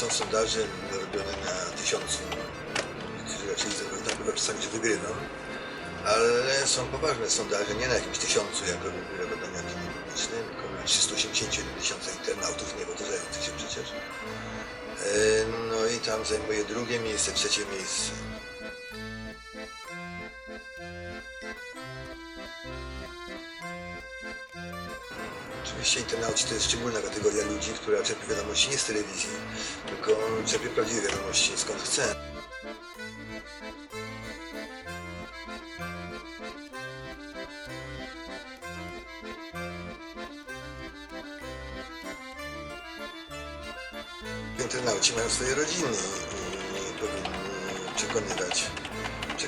są sondaże robione na tysiącu, raczej tam czasami się wygrywał, ale są poważne sondaże, nie na jakimś tysiącu, jak robią badania klimatyczne, tylko na 381 tysiącach internautów niepowtarzających się przecież. E, No i tam zajmuje drugie miejsce, trzecie miejsce. Oczywiście internauci to jest szczególna kategoria ludzi, która czerpie wiadomości nie z telewizji, tylko czerpie prawdziwe wiadomości skąd chce. Internauci mają swoje rodziny i powinni przekonywać,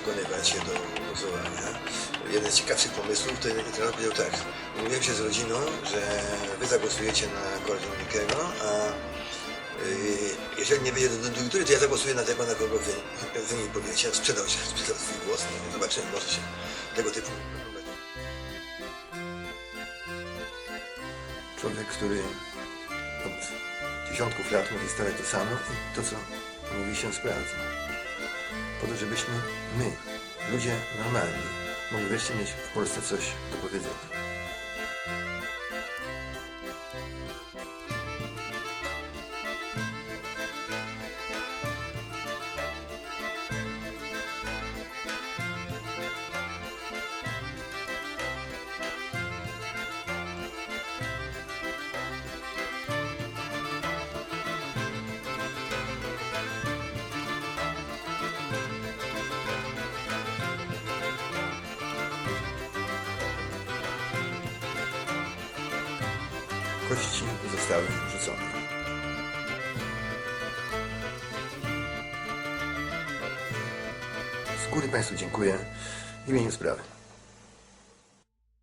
przekonywać je do głosowania. Jeden z ciekawszych pomysłów to internaut powiedział tak. Mówiłem się z rodziną, że wy zagłosujecie na Korwin-Mikkego, a yy, jeżeli nie wyjdzie do, do to ja zagłosuję na tego, na kogo wy, wy mi powiecie. Sprzedał się, sprzedał swój głos. No, zobaczymy, może się tego typu. Człowiek, który od dziesiątków lat mówi stale to samo i to, co mówi się sprawdza. Po to, żebyśmy my, ludzie normalni, mogli wreszcie mieć w Polsce coś do powiedzenia. Kości zostały rzucone. Z góry Państwu dziękuję w imieniu sprawy.